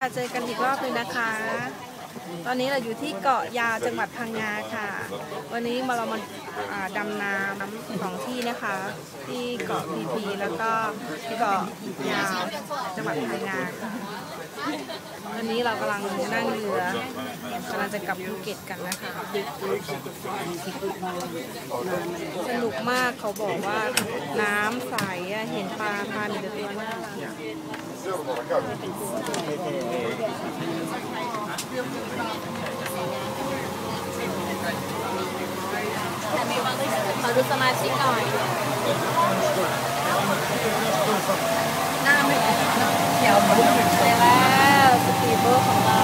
เจอกันอีกรอบหนึงนะคะ ตอนนี้เราอยู่ที่เกาะยาวจังหวัดพังงาค่ะ วันนี้มาเรามาดำน้ำสองที่นะคะ ที่เกาะพีพีแล้วก็ที่เกาะยาวจังหวัดพังงาค่ะวันนี้เรากำลังนั่งเรือกำลังจะกลับภูเก็ตกันนะคะ สนุกมากเขาบอกว่าน้ำใสเห็นปลาพามีแต่ตัวน่าก ดูสมาชิกหน่อย หน้าไม่เขียวหมดเแล้วสตีเบอร์ของเรา